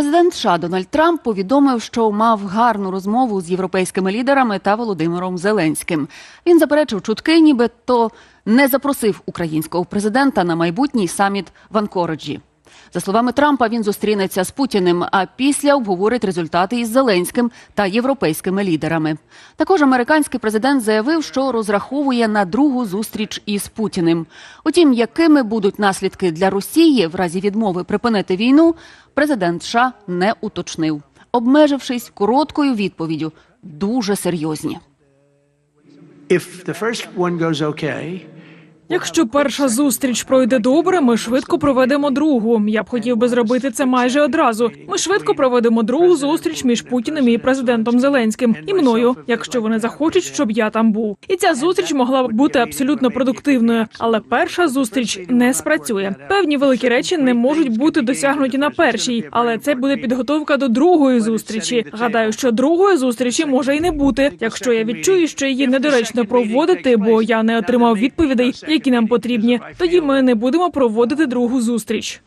Президент США Дональд Трамп повідомив, що мав гарну розмову з європейськими лідерами та Володимиром Зеленським. Він заперечив чутки, нібито не запросив українського президента на майбутній саміт в Анкораджі. За словами Трампа, він зустрінеться з Путіним, а після обговорить результати із Зеленським та європейськими лідерами. Також американський президент заявив, що розраховує на другу зустріч із Путіним. Утім, якими будуть наслідки для Росії в разі відмови припинити війну, президент США не уточнив, обмежившись короткою відповіддю дуже серйозні. If the first one goes okay, Якщо перша зустріч пройде добре, ми швидко проведемо другу. Я б хотів би зробити це майже одразу. Ми швидко проведемо другу зустріч між Путіним і президентом Зеленським і мною, якщо вони захочуть, щоб я там був. І ця зустріч могла б бути абсолютно продуктивною, але перша зустріч не спрацює. Певні великі речі не можуть бути досягнуті на першій, але це буде підготовка до другої зустрічі. Гадаю, що другої зустрічі може і не бути, якщо я відчую, що її недоречно проводити, бо я не отримав відповідей, які нам потрібні. Тоді ми не будемо проводити другу зустріч.